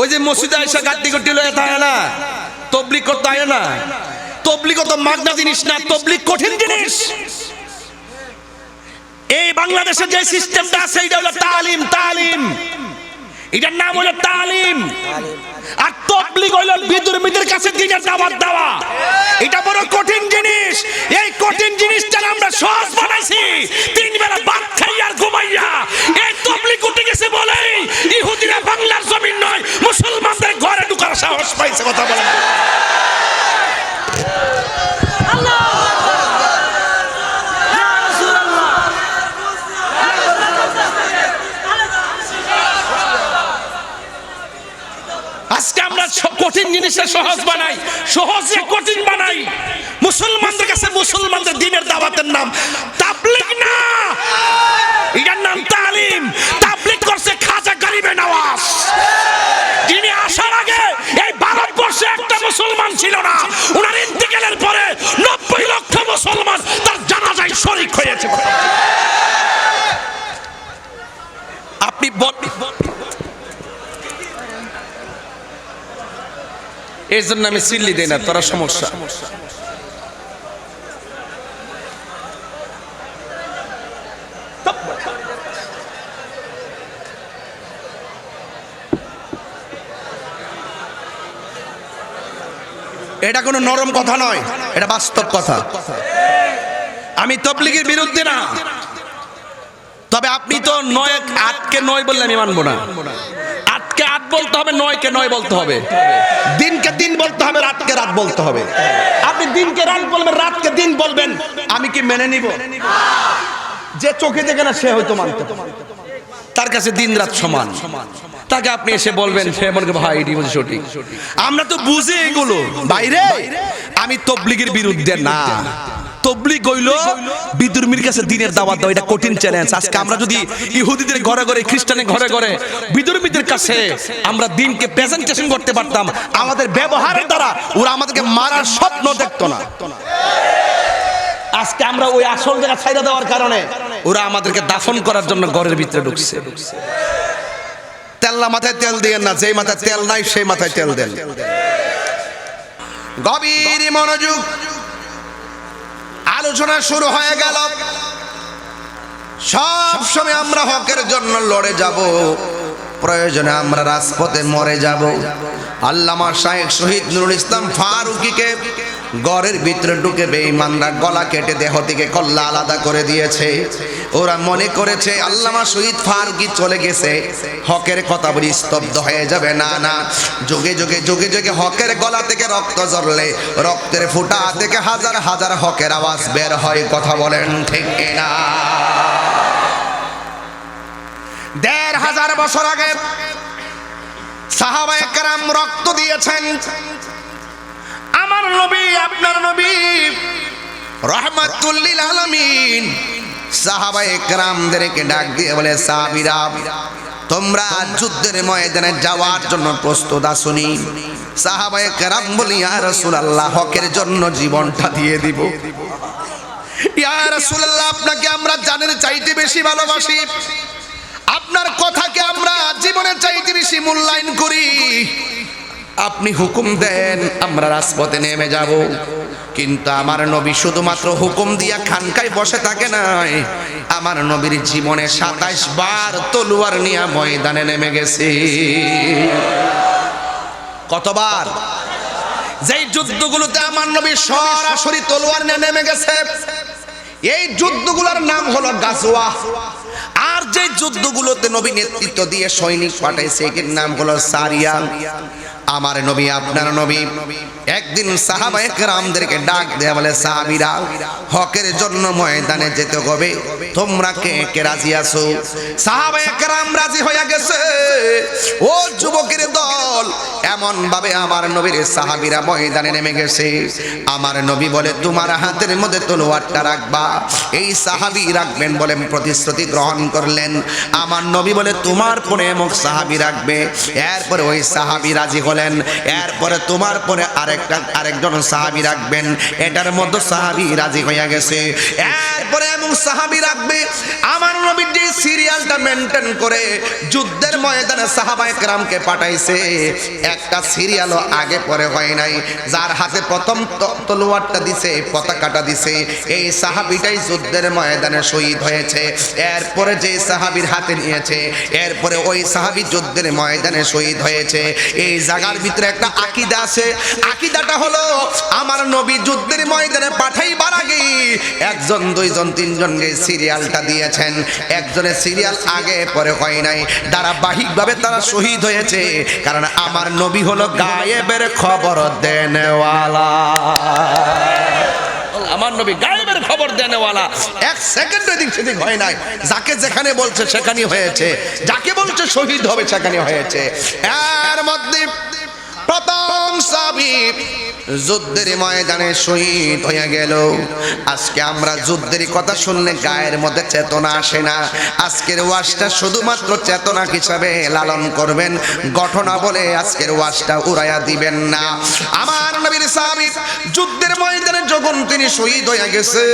ওই যে মসজিদে আয়সা গাদ্দি গড্ডি লয়ে থাকে না? তবলিক করতে হয় না? তবলিক তো মাগনা জিনিস না তবলিক কঠিন জিনিস। এই বাংলাদেশে যে সিস্টেমটা আছে এটা হলো তালিম তালিম। এটার নাম হলো তালিম। আর তবলিগ হইল বিদুর্মীদের কাছে দিনের দাওয়াত দেওয়া। এটা বড় কঠিন জিনিস। এই কঠিন জিনিসটা আমরা সহজ বানাইছি। তিন বেলা ভাত খাই আর ঘুমাইয়া। এই তবলিগ উঠে গেছে বলেই ইহুদিরা বাংলার জমিন নয়, মুসলমানদের ঘরে ঢুকার সাহস পাইছে, কথা বলেন। আজকে আমরা কঠিন জিনিসটা সহজ বানাই। সহজে কঠিন বানাই। মুসলমানদের কাছে মুসলমানদের দিনের দাওয়াতের নাম তাবলিগ না। এটার নাম তালিম। তাবলিগ করছে খাজা গরিবে নওয়াজ। যিনি আসার আগে এই ভারতবর্ষে একটা মুসলমান ছিল না ওনার ইন্তিকালের পরে নব্বই লক্ষ মুসলমান তার জানাজায় শরিক হয়েছে। আপনি বল এর জন্য আমি সিল্লি দেই না, তোরা সমস্যা। এটা কোনো নরম কথা নয়, এটা বাস্তব কথা। আমি তবলিগের বিরুদ্ধে না। তবে আপনি তো নয় আটকে নয় বললে আমি মানবো না। বলতে হবে, নয়কে নয় বলতে হবে। দিনকে দিন বলতে হবে, রাতকে রাত বলতে হবে। আপনি দিনকে রাত বলবেন, রাতকে দিন বলবেন। আমি কি মেনে নিব? যে চোখে দেখে না, সে হয়তো মানতে তার কাছে দিন রাত সমান। তাকে আপনি এসে বলবেন, সে মনে ভাই এটি বলছে সঠিক। আমরা তো বুঝি এগুলো। বাইরে? আমি তবলিগের বিরুদ্ধে না। তবলিগ হইল বিদুর্মীর কাছে দিনের দাওয়াত দাও এটা কঠিন চ্যালেঞ্জ আজকে আমরা যদি ইহুদিদের ঘরে ঘরে খ্রিস্টানের ঘরে ঘরে বিদুর্মীদের কাছে আমরা দিনকে প্রেজেন্টেশন করতে পারতাম। আমাদের ব্যবহারের দ্বারা ওরা আমাদেরকে মারার স্বপ্ন দেখতো না। আজকে আমরা ওই আসল জায়গা ছাইড়া দেওয়ার কারণে ওরা আমাদেরকে দাফন করার জন্য ঘরের ভিতরে ঢুকছে। তেল্লা মাথায় তেল দিয়ে না যেই মাথায় তেল নাই সেই মাথায় তেল দেন। গভীর মনোযোগ আলোচনা শুরু হয়ে গেল। সব সময় আমরা হকের জন্য লড়ে যাব। প্রয়োজনে আমরা রাজপথে মরে যাব। আল্লামা শাহেখ শহীদ নুরুল ইসলাম ফারুকিকে গড়ের ভিতরে ঢুকে বেঈমানরা গলা কেটে দেহ থেকে কল্লা আলাদা করে দিয়েছে। ওরা মনে করেছে, আল্লামা শহীদ ফারুকি চলে গেছে। হকের কথা বলি, স্তব্ধ হয়ে যাবে। না না, যোগে যোগে যোগে যোগে হকের গলা থেকে রক্ত ঝরলে, রক্তের ফুটা থেকে হাজার হাজার হকের আওয়াজ বের হয়। কথা বলেন ঠিক না দেড় হাজার বছর আগে সাহাবায়ে কেরাম রক্ত দিয়েছেন। আমার নবী, আপনার নবী রহমাতুল্লিল আলামিন সাহাবায়ে কেরামদেরকে ডাক দিয়ে বলে, সাহাবীরা, তোমরা যুদ্ধের ময়দানে যাওয়ার জন্য প্রস্তুত আসুনি সাহাবায়ে কেরাম বলি, ইয়া রাসূলুল্লাহ, হকের জন্য জীবনটা দিয়ে দিব। ইয়া রাসূলুল্লাহ, আপনাকে আমরা জানের চাইতে বেশি ভালোবাসি। আপনার কথাকে আমরা জীবনের চাইতে বেশি মূল্যায়ন করি। আপনি হুকুম দেন, আমরা রাজপথে নেমে যাব। কিন্তু আমার নবী শুধুমাত্র হুকুম দিয়া খানকায় বসে থাকে নাই। আমার নবীর জীবনে সাতাইশ বার তলুয়ার নিয়ে ময়দানে নেমে গেছে। কতবার? যেই যুদ্ধগুলোতে আমার নবী সরাসরি তলোয়ার নিয়ে নেমে গেছে, এই যুদ্ধগুলোর নাম হলো গাজওয়া। আর যে যুদ্ধগুলোতে নবী নেতৃত্ব দিয়ে সৈনিক পাঠাইছে এটির নাম হলো সারিয়া। আমার নবী, আপনার নবী। একদিন সাহাবায়ে কেরামদেরকে ডাক দেয়া বলে, সাহাবীরা, হকের জন্য ময়দানে যেতে হবে। তোমরা কে কে রাজি আছো? সাহাবায়ে রাজি হয়ে গেছে। ও যুবকের দল এমন ভাবে আমার নবীর সাহাবিরা ময়দানে নেমে গেছে। আমার নবী বলে, তোমার হাতের মধ্যে তলোয়ারটা রাখবা। এই সাহাবি রাখবেন বলে প্রতিশ্রুতি গ্রহণ করলেন। আমার নবী বলে, তোমার পরে মুখ সাহাবি রাখবে। এরপরে ওই সাহাবী রাজি হলেন এরপরে তোমার পরে আরেকটা আরেকজন সাহাবি রাখবেন। এটার মধ্যে সাহাবি রাজি হয়ে গেছে। এরপরে এমন সাহাবি রাখবে। আমার নবীর যে সিরিয়ালটা মেনটেন করে, যুদ্ধের ময়দানে সাহাবায়ে কেরামকে পাঠাইছে। একটা সিরিয়ালও আগে পরে হয় নাই। যার হাতে প্রথম তলোয়ারটা দিছে, পতাকাটা দিছে। এই সাহাবিটাই যুদ্ধের ময়দানে শহীদ হয়েছে। এরপরে যে সাহাবির হাতে নিয়েছে, এরপরে ওই সাহাবি যুদ্ধের ময়দানে শহীদ হয়েছে। এই জায়গার ভিতরে একটা আকিদা আছে। আকিদাটা হলো, আমার নবী যুদ্ধের ময়দানে পাঠাইবার আগে একজন, দুইজন তিনজনকে সিরিয়ালটা দিয়েছেন। একজনের সিরিয়াল আগে পরে হয় নাই। ধারাবাহিকভাবে তারা শহীদ হয়েছে কারণ আমার নবী হলো গায়েবের খবর দেনওয়ালা। আমার নবী গায়েবের খবর দেনেওয়ালা। এক সেকেন্ড এদিক সেদিক হয় নাই। যাকে যেখানে বলছে সেখানেই হয়েছে। যাকে বলছে শহীদ হবে সেখানে হয়েছে। এর মধ্যে প্রথম সাবি যুদ্ধের ময়দানে শহীদ হয়ে গেল। আজকে আমরা যুদ্ধের কথা শুনলে গায়ের মধ্যে চেতনা আসে না। আজকের ওয়াজটা শুধুমাত্র চেতনা হিসাবে লালন করবেন। ঘটনা বলে আজকের ওয়াজটা উড়াইয়া দিবেন না। আমার নবীর সাহাবী যুদ্ধের ময়দানে যখন তিনি শহীদ হয়ে গেছে,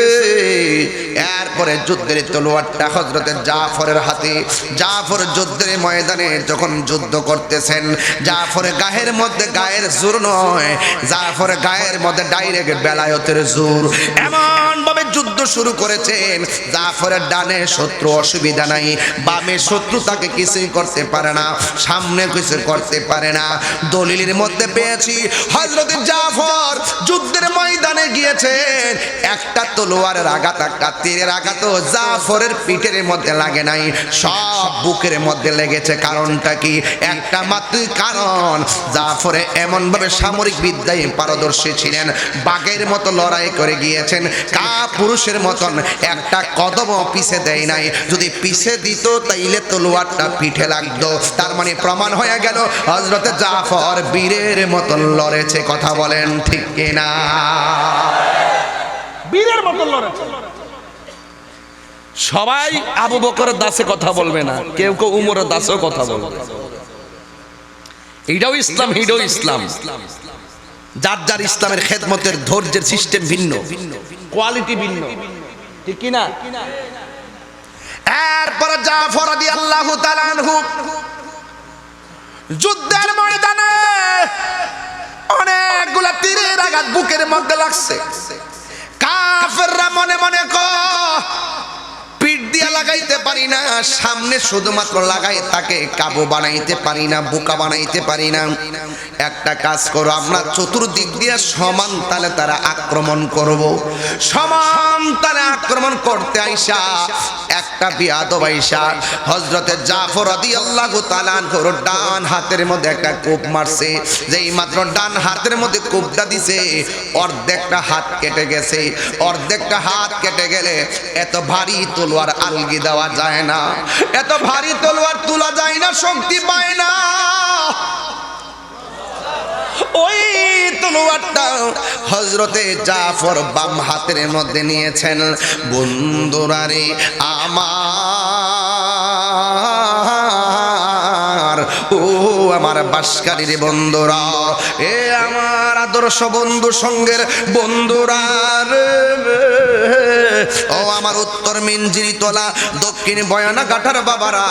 এরপরে যুদ্ধের তলোয়ারটা হজরতের জাফরের হাতে। জাফর যুদ্ধের ময়দানে যখন যুদ্ধ করতেছেন জাফরের গায়ের মধ্যে গায়ের জোর নয়, জাফর গায়ের মধ্যে ডাইরেক্ট বেলায়তের জোর। এমন ভাবে যুদ্ধ শুরু করেছেন, জাফরের ডানে শত্রু অসুবিধা নাই, বামে শত্রু তাকে কিছুই করতে পারে না, সামনে কিছু করতে পারে না। দলিলের মধ্যে পেয়েছি হজরত জাফর যুদ্ধের ময়দানে গিয়েছেন, একটা তলোয়ারের আঘাত, একটা তীরের আঘাত জাফরের পিঠের মধ্যে লাগে নাই, সব বুকের মধ্যে লেগেছে। কারণটা কি? একটা মাত্র কারণ, জাফরে এমন ভাবে সামরিক বিদ্যায় পারদর্শী ছিলেন বাঘের মতো লড়াই করে গিয়েছেন কা পুরুষের মতন একটা কদমও পিছে দেয় নাই। যদি পিছে দিত তাইলে তলোয়ারটা পিঠে লাগতো। তার মানে প্রমাণ হয়ে গেল হজরতে জাফর বীরের মতন লড়েছে কথা বলেন ঠিক কিনা? বীরের মতো লড়েছে। সবাই আবু বকরের দাসে কথা বলবে না কেউ কেউ উমরের দাসেও কথা বলবে। এইটাও ইসলাম হিডও ইসলাম। যার যার ইসলামের খেদমতের ধৈর্যের সিস্টেম ভিন্ন। কোয়ালিটি ভিন্ন। ঠিক কি না এরপরে জাফর তাআলা আনহু যুদ্ধের ময়দানে অনেকগুলা তীরের আঘাত বুকের মধ্যে লাগছে। কাফেররা মনে মনে ক পিঠ দিয়া লাগাইতে পারি না, সামনে শুধুমাত্র লাগাই তাকে কাবু বানাইতে পারি না, বোকা বানাইতে পারি না। একটা কাজ করো, আমরা চতুর্দিক দিয়ে সমান তালে তারা আক্রমণ করব। সমান তালে আক্রমণ করতে আইসা, একটা বিয়াদব আইসা হজরতে জাফর রাদিয়াল্লাহু তাআলা আনহুর ডান হাতের মধ্যে একটা কোপ মারছে, যেই মাত্র ডান হাতের মধ্যে কোপটা দিছে, অর্ধেকটা হাত কেটে গেছে, অর্ধেকটা হাত কেটে গেলে এত ভারী তলোয়ার আলগি দেওয়া যায় না। এত ভারী তলোয়ার তোলা যায় না, শক্তি পায় না। ওই তলোয়ারটা হজরতে জাফর বাম হাতের মধ্যে নিয়েছেন। বন্ধুরা রে, আমার, ও আমার বাসকারীর বন্ধুরা, এ আমার আদর্শ বন্ধু সঙ্গের বন্ধুরা রে। ও আমার উত্তর মিনজিরি তোলা, দক্ষিণ বয়ানা কাঠার বাবারা,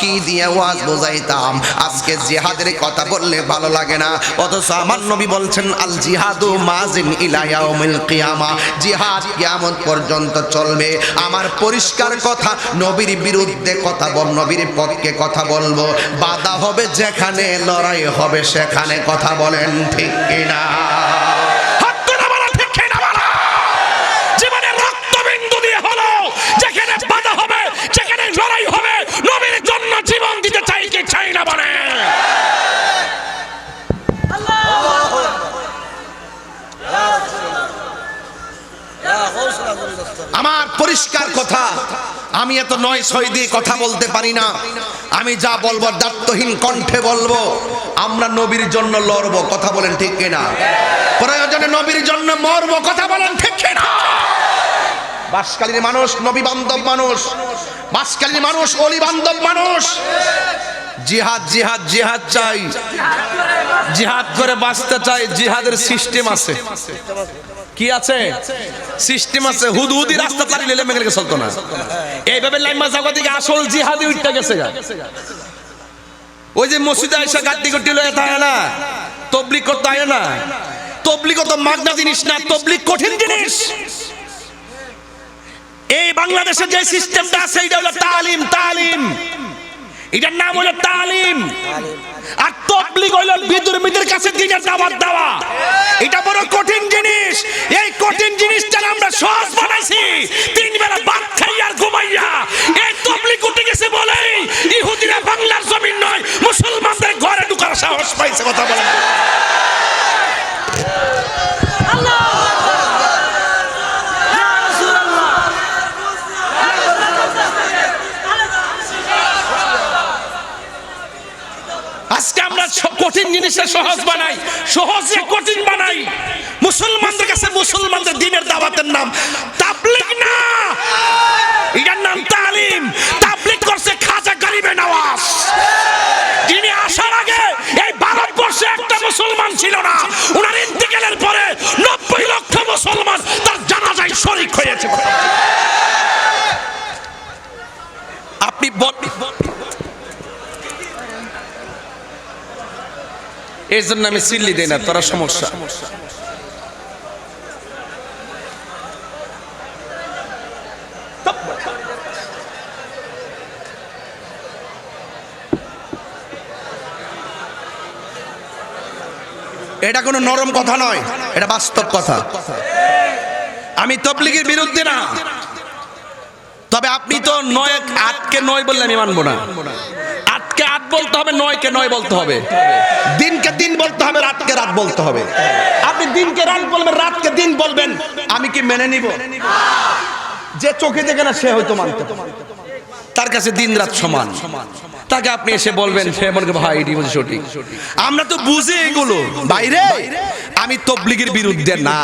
কি দিয়ে ওয়াজ বোঝাইতাম? আজকে জিহাদের কথা বললে ভালো লাগে না। অথচ আমার নবী বলছেন, আল জিহাদু মাজিন ইলা ইয়াউমিল কিয়ামা। জিহাদ কিয়ামত পর্যন্ত চলবে। আমার পরিষ্কার কথা, নবীর বিরুদ্ধে কথা বল, নবীর পক্ষে কথা বলব। বাধা হবে যেখানে, লড়াই হবে সেখানে কথা বলেন ঠিক কিনা হাত তুলে বলা ঠিক কি না বলা জীবনের রক্তবিন্দু দিয়ে হলো যেখানে বাধা হবে যেখানে লড়াই হবে নবীর জন্য জীবন দিতে চাই কি চাই না বলে আমার পরিষ্কার কথা। আমি এত নয় ছয় দিয়ে কথা বলতে পারি না। আমি যা বলব দায়িত্বহীন কণ্ঠে বলব। আমরা নবীর জন্য লড়বো, কথা বলেন ঠিক কিনা? প্রয়োজনে নবীর জন্য মরবো, কথা বলেন ঠিক কিনা? বাসকালীর মানুষ, নবী বান্ধব মানুষ। বাসকালীর মানুষ, অলি বান্ধব মানুষ। জিহাদ জিহাদ জিহাদ চাই। জিহাদ করে বাঁচতে চাই, জিহাদের সিস্টেম আছে। কি আছে? সিস্টেম আছে। হুদহুদি রাস্তা তারি লেলে মেঘেলকে চলতো না। এইভাবে লাইমা জাগা থেকে আসল জিহাদি উঠতে গেছে। ওই যে মসজিদে আইসা গাদ্দি গটি লয়ে থাকে না। তবলিগ করতে আয় না। তবলিগ তো মাগনা জিনিস না তবলিগ কঠিন জিনিস। এই বাংলাদেশে যে সিস্টেমটা আছে এটা হলো তালিম তালিম। এটার নাম হলো তালিম। আর তবলিগ হইল বিদুর্মীদের কাছে দিনের দাওয়াত দেওয়া। এটা বড় কঠিন জিনিস। এই কঠিন জিনিসটা আমরা সহজ বানাইছি। তিন বেলা ভাত খাই আর ঘুমাইয়া। এই তবলিগ উঠে গেছে বলেই ইহুদিরা বাংলার জমিন নয়, মুসলমানদের ঘরে ঢুকার সাহস পাইছে, কথা বলেন। কঠিন জিনিসের সহজ বানাই, সহজে কঠিন বানাই। মুসলমানদের কাছে মুসলমানদের দিনের দাওয়াতের নাম তাবলিগ না। এটার নাম তালিম। তাবলিগ করছে খাজা গরিবে নওয়াজ। তিনি আসার আগে এই ভারতবর্ষে একটা মুসলমান ছিল না, ওনার ইন্তেকালের পরে নব্বই লক্ষ মুসলমান তার জানাজায় শরিক হয়েছে। আপনি বল- এর জন্য আমি সিল্লি দেই না, তোরা সমস্যা। এটা কোনো নরম কথা নয়, এটা বাস্তব কথা। আমি তবলিগের বিরুদ্ধে না। তবে আপনি তো নয় আটকে নয় বললে আমি মানবো না। বলতে হবে, নয়কে নয় বলতে হবে। দিনকে দিন বলতে হবে, রাতকে রাত বলতে হবে। আপনি দিনকে রাত বলবেন, রাতকে দিন বলবেন। আমি কি মেনে নিব? যে চোখে দেখে না, সে হয়তো মানতে তার কাছে দিন রাত সমান। তাকে আপনি এসে বলবেন, সে মনে ভাই এটি বলছে সঠিক। আমরা তো বুঝি এগুলো। বাইরে? আমি তবলিগের বিরুদ্ধে না।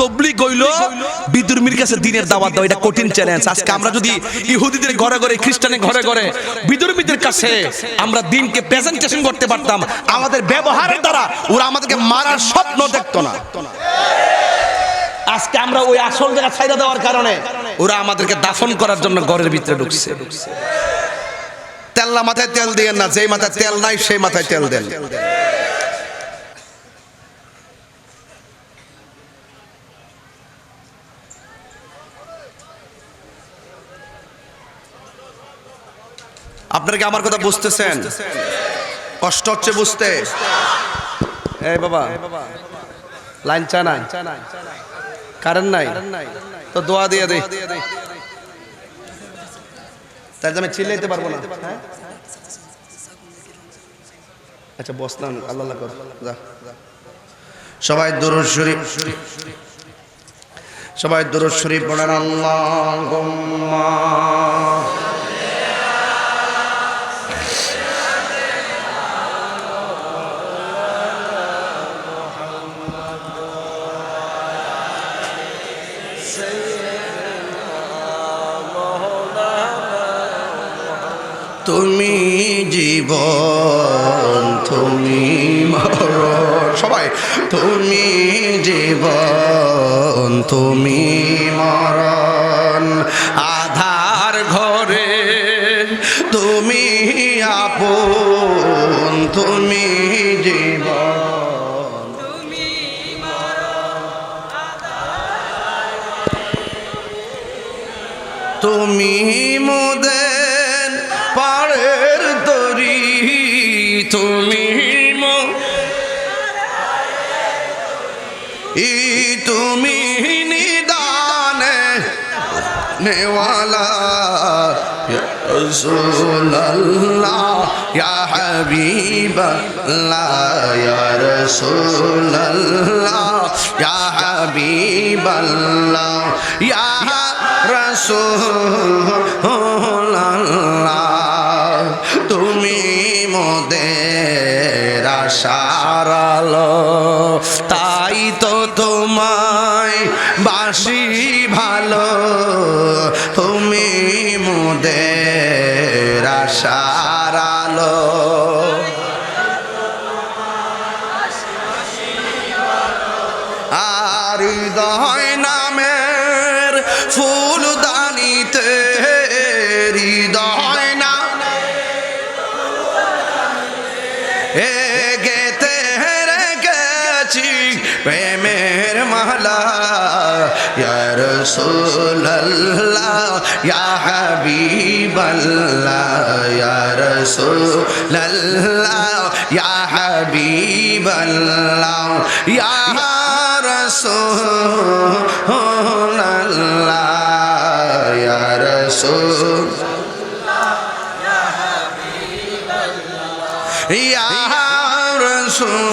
তবলিগ হইল বিদুর্মীর কাছে দিনের দাওয়াত দাও এটা কঠিন চ্যালেঞ্জ আজকে আমরা যদি ইহুদিদের ঘরে ঘরে খ্রিস্টানের ঘরে ঘরে বিদুর্মীদের কাছে আমরা দিনকে প্রেজেন্টেশন করতে পারতাম আমাদের ব্যবহারের দ্বারা ওরা আমাদেরকে মারার স্বপ্ন দেখতো না। আজকে আমরা ওই আসল জায়গা ছাইড়া দেওয়ার কারণে ওরা আমাদেরকে দাফন করার জন্য ঘরের ভিতরে ঢুকছে। তেল্লা মাথায় তেল দিয়েন না যেই মাথায় তেল নাই সেই মাথায় তেল দেন। আপনারা কি আমার কথা বুঝতেছেন? কষ্ট হচ্ছে বুঝতে। এই বাবা, লাইন চা নাই কারেন্ট নাই। তো দোয়া দিয়ে দে। তাই আমি চিল্লাইতে পারব না। হ্যাঁ? আচ্ছা বস না, আল্লাহ আল্লাহ কর। যা। সবাই দুরুদ শরীফ। সবাই দুরুদ শরীফ পড়েন। আল্লাহুম্মা। তুমি জীবন তুমি মরণ। সবাই তুমি জীবন তুমি মরণ। আধার ঘরে তুমি আপন তুমি জীবন। তুমি মোদের তুমি ই তুমি নিদানে ইয়া রাসূলাল্লাহ। মোদের আশার তাই তো রাসূলুল্লাহ ইয়া হাবিবাল্লাহ ইয়া রাসূলুল্লাহ ইয়া হাবিবাল্লাহ ইয়া রাসূলুল্লাহ ইয়া রাসূল ইয়া রাসূলুল্লাহ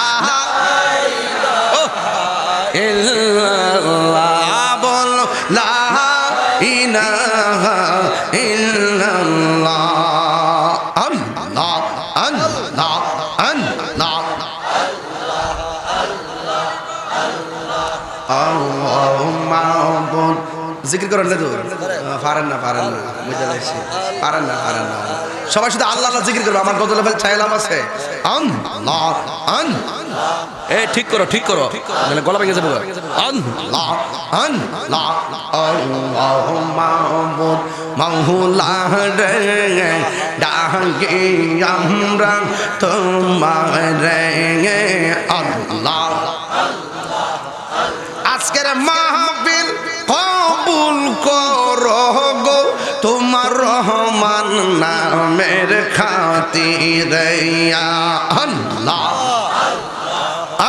জিকির করেন না তো? পারেন না পারেন না। বুঝতে পারছি পারেন না পারেন না। সবাই শুধু আল্লাহ আল্লাহ জিকির করবে। আমার কত লেভেল চাইলাম আছে? আন আন। এ, ঠিক করো ঠিক করো। মানে গলা ভেঙে যাবে আন, লা আন, লা। আল্লাহু মাহবুব মাওলা রে, ডাকে আমরা তোমার রে। আল্লাহ আজকের মাহফিল নামের খাতিরে ইয়া আল্লাহ।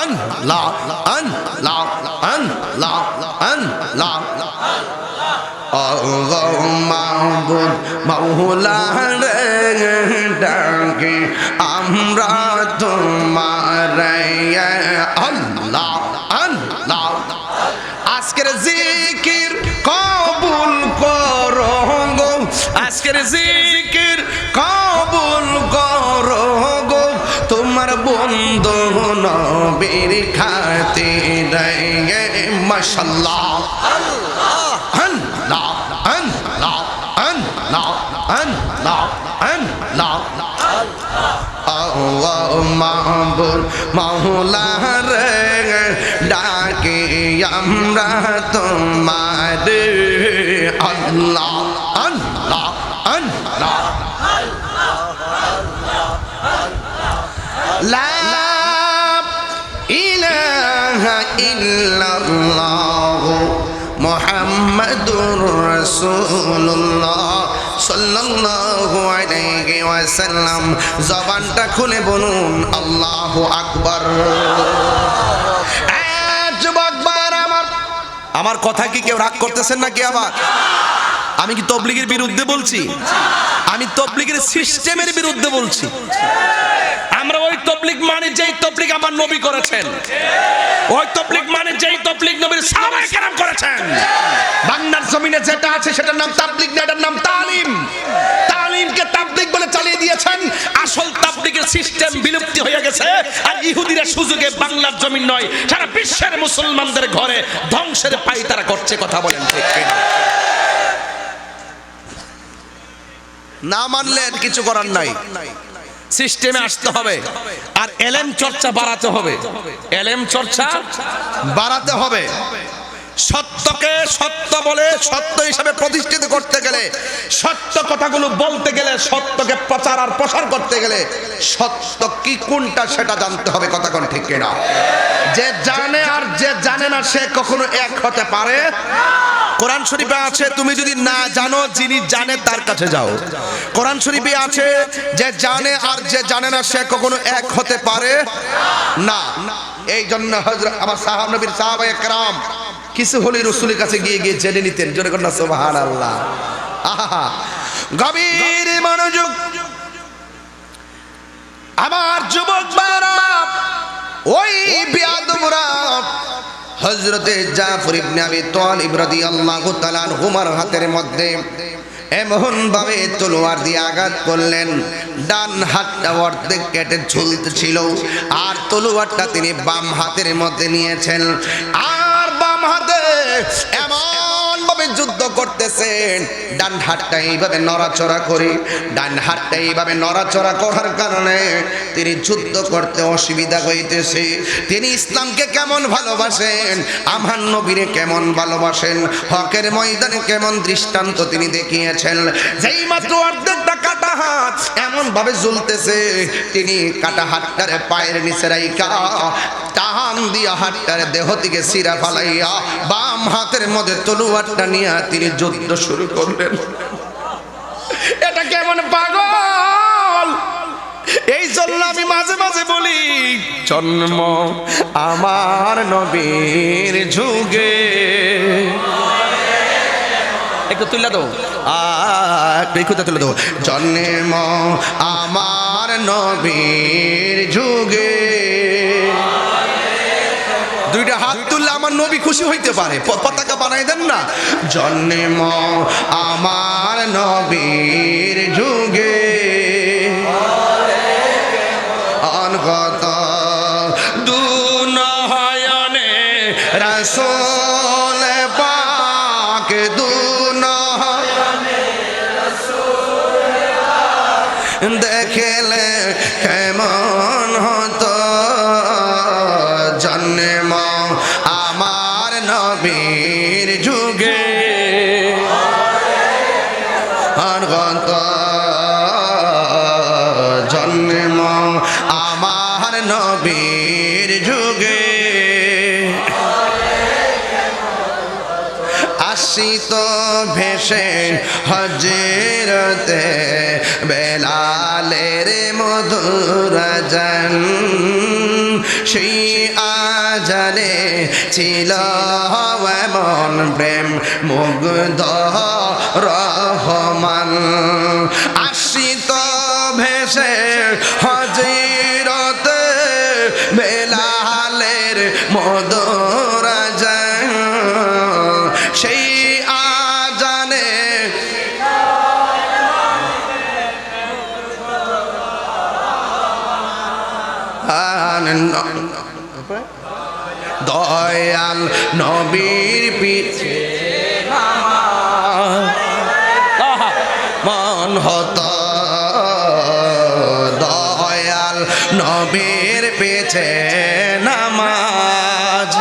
আল্লাহ। আল্লাহ। আল্লাহ। আল্লাহ। আল্লাহ। মাহবুব মাওলা রে ডাকে। আমরা তোমার আল্লাহ। আল্লাহ। আজকের জিকির কবুল করো আজকের জিকির নবীর খাতিরে মাশাল্লাহ। আল্লাহ আল্লাহ আল্লাহ আল্লাহ আল্লাহ আল্লাহ। মাহবুল মাওলা রে, ডাকে আমরা তোমার। আল্লাহ আল্লাহ আল্লাহ। লা ইলাহা ইল্লাল্লাহ মুহাম্মাদুর রাসূলুল্লাহ সাল্লাল্লাহু আলাইহি ওয়াসাল্লাম জবানটা খুলে বলুন আল্লাহু আকবার আমার কথা কি কেউ রাগ করতেছেন নাকি আবার? আমি কি তবলিগের বিরুদ্ধে বলছি? আমি তবলিগের সিস্টেমের বিরুদ্ধে বলছি। আমরা ওই তবলিগ মানে যেই তবলিগ আমার নবী করেছেন। ওই তবলিগ মানে যেই তবলিগ নবীর সাহাবায়ে কেরাম করেছেন। বাংলার জমিনে যেটা আছে সেটার নাম তাবলিগ না, এটার নাম তালিম। তালিমকে তাবলিগ বলে চালিয়ে দিয়েছেন। আসল তাবলিগের সিস্টেম বিলুপ্তি হয়ে গেছে। আর ইহুদিরা সুযোগে বাংলার জমিন নয়, সারা বিশ্বের মুসলমানদের ঘরে ধ্বংসের পাই তারা করছে কথা বলেন ঠিক কিনা? না মানলে কিছু করার নাই। সিস্টেমে আসতে হবে। আর এলেম চর্চা বাড়াতে হবে। এলেম চর্চা বাড়াতে হবে। সত্যকে সত্য বলে সত্য হিসাবে প্রতিষ্ঠিত করতে গেলে সত্য কথাগুলো বলতে গেলে, সত্যকে প্রচার আর প্রসার করতে গেলে সত্য কি কোনটা সেটা জানতে হবে কথা কোন ঠিক কিনা? যে জানে আর যে জানে না সে কখনো এক হতে পারে। কোরআন শরীফে আছে, তুমি যদি না জানো, যিনি জানে তার কাছে যাও। কোরআন শরীফে আছে, যে জানে আর যে জানে না সে কখনো এক হতে পারে না। এই জন্য হজরত আমার সাহাব নবীর সাহাবায়ে একরাম কিছু হলে রসুলের কাছে গিয়ে গিয়ে জেনে নিতেন। জোরে কন্যা সোহান আল্লাহ গভীর মনোযোগ। আমার যুবক ওই বিয়াদবরা হজরতে জাফর ইবনে আবি তালিব রাদিয়াল্লাহু তাআলা আনহুমার হাতের মধ্যে এমন ভাবে তলোয়ার দিয়ে আঘাত করলেন। ডান হাতটা অর্ধেক কেটে ঝুলতে ছিল আর তলোয়ারটা তিনি বাম হাতের মধ্যে নিয়েছেন। আর বাম হাতে এমন ভাবে যুদ্ধ করতেছেন? ডান হাতটা এইভাবে নড়াচড়া করে, ডান হাতটা এইভাবে নড়াচড়া করার কারণে তিনি যুদ্ধ করতে অসুবিধা হইতেছে। তিনি ইসলামকে কেমন ভালোবাসেন? আমার নবীরে কেমন ভালোবাসেন? হকের ময়দানে কেমন দৃষ্টান্ত তিনি দেখিয়েছেন? যেই মাত্র অর্ধেকটা কাটা হাত এমন ভাবে ঝুলতেছে তিনি কাটা হাতটারে পায়ের নিচে রাইকা টান দিয়া হাতটারে দেহ থেকে সিরা ফালাইয়া বাম হাতের মধ্যে তলুয়ারটা নিয়ে তিনি যুদ্ধ শুরু করলেন। এটা কেমন পাগল? এই জন্য আমি মাঝে মাঝে বলি জন্ম আমার নবীর যুগে। একটু তুলে দাও। বেকুতে তুলে দেবো। জন্ম আমার নবীর যুগে। দুইটা হাত তুললে আমার নবী খুশি হইতে পারে। প- দেন না জন্ম আমার নবীর যুগে। দুনয়নে রসোল পাক। দেখলে ভেসে হজরতে বেলালের মধুর জান। সেই আজানে ছিল এমন প্রেম মুগ্ধ রহমান। আসিত ভেসে হজরতে বেলালের মধুর নবীর পিছে মন হত দয়াল নবীর পিছে নামাজ।